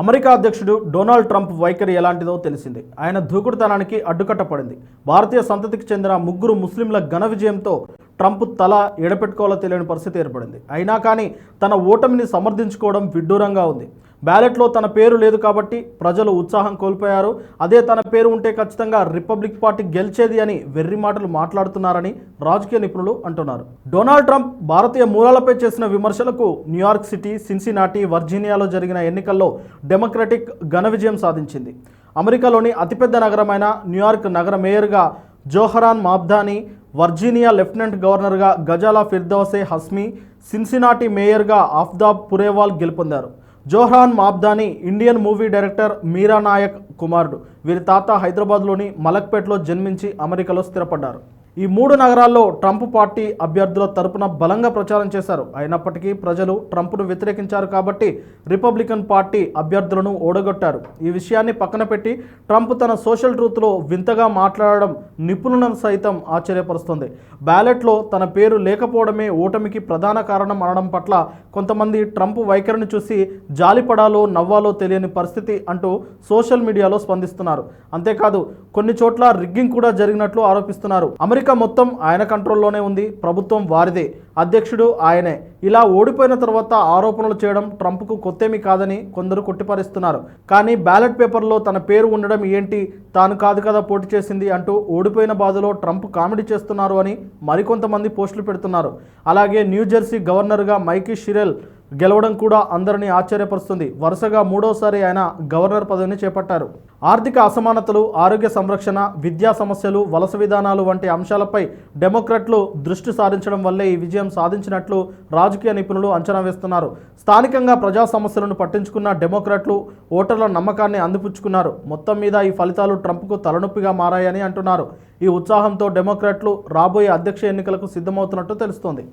America అధ్యక్షుడు Donald Trump వైఖరి ఎలాంటిదో తెలిసింది. ఆయన దూకుడుతనానికి అడ్డుకట్ట పడింది భారతీయ సంతతికి చెందిన ముగ్గురు ముస్లింల ఘన విజయంతో ట్రంప్ తల ఎడపెట్టుకోవాలో తెలియని పరిస్థితి ఏర్పడింది. అయినా కానీ తన ఓటమిని సమర్థించుకోవడం విడ్డూరంగా ఉంది. బ్యాలెట్లో తన పేరు లేదు కాబట్టి ప్రజలు ఉత్సాహం కోల్పోయారు. అదే తన పేరు ఉంటే ఖచ్చితంగా రిపబ్లిక్ పార్టీ గెలిచేది అని వెర్రి మాటలు మాట్లాడుతున్నారని రాజకీయ నిపుణులు అంటున్నారు. డొనాల్డ్ ట్రంప్ భారతీయ మూలాలపై చేసిన విమర్శలకు న్యూయార్క్ సిటీ సిన్సినాటి వర్జీనియాలో జరిగిన ఎన్నికల్లో డెమోక్రటిక్ ఘన విజయం సాధించింది. అమెరికాలోని అతిపెద్ద నగరమైన న్యూయార్క్ నగర మేయర్గా జోహరాన్ మాబ్దాని వర్జీనియా లెఫ్టినెంట్ గవర్నర్గా గజాలా ఫిర్దోసే హస్మి సిన్సినాటి మేయర్గా ఆఫ్దాబ్ పురేవాల్ గెలుపొందారు. Zohran Mamdani Indian movie director Mira Nair కుమారుడు. వీరి తాత హైదరాబాద్లోని మలక్పేట్లో జన్మించి అమెరికాలో స్థిరపడ్డారు. ఈ మూడు నగరాల్లో ట్రంప్ పార్టీ అభ్యర్థుల తరపున బలంగా ప్రచారం చేశారు. అయినప్పటికీ ప్రజలు ట్రంప్ను వ్యతిరేకించారు కాబట్టి రిపబ్లికన్ పార్టీ అభ్యర్థులను ఓడగొట్టారు. ఈ విషయాన్ని పక్కన పెట్టి ట్రంప్ తన సోషల్ ట్రూత్లో వింతగా మాట్లాడడం నిపుణులను సైతం ఆశ్చర్యపరుస్తుంది. బ్యాలెట్లో తన పేరు లేకపోవడమే ఓటమికి ప్రధాన కారణం అనడం పట్ల కొంతమంది ట్రంప్ వైఖరిని చూసి జాలిపడాలో నవ్వాలో తెలియని పరిస్థితి అంటూ సోషల్ మీడియాలో స్పందిస్తున్నారు. అంతేకాదు కొన్ని చోట్ల రిగ్గింగ్ కూడా జరిగినట్లు ఆరోపిస్తున్నారు. అమెరికా మొత్తం ఆయన కంట్రోల్లోనే ఉంది. ప్రభుత్వం వారిదే. అధ్యక్షుడు ఆయనే. ఇలా ఓడిపోయిన తర్వాత ఆరోపణలు చేయడం ట్రంప్కు కొత్తేమీ కాదని కొందరు కొట్టిపారిస్తున్నారు. కానీ బ్యాలెట్ పేపర్లో తన పేరు ఉండడం ఏంటి? తాను కాదు కదా పోటీ చేసింది అంటూ ఓడిపోయిన బాధలో ట్రంప్ కామెడీ చేస్తున్నారు అని మరికొంతమంది పోస్టులు పెడుతున్నారు. అలాగే న్యూజెర్సీ గవర్నర్గా మైకీ షిరెల్ గెలవడం కూడా అందరినీ ఆశ్చర్యపరుస్తుంది. వరుసగా మూడోసారి ఆయన గవర్నర్ పదవిని చేపట్టారు. ఆర్థిక అసమానతలు ఆరోగ్య సంరక్షణ విద్యా సమస్యలు వలస విధానాలు వంటి అంశాలపై డెమోక్రట్లు దృష్టి సారించడం వల్లే ఈ విజయం సాధించినట్లు రాజకీయ నిపుణులు అంచనా వేస్తున్నారు. స్థానికంగా ప్రజా సమస్యలను పట్టించుకున్న డెమోక్రాట్లు ఓటర్ల నమ్మకాన్ని అందిపుచ్చుకున్నారు. మొత్తం మీద ఈ ఫలితాలు ట్రంప్కు తలనొప్పిగా మారాయని అంటున్నారు. ఈ ఉత్సాహంతో డెమోక్రాట్లు రాబోయే అధ్యక్ష ఎన్నికలకు సిద్ధమవుతున్నట్టు తెలుస్తోంది.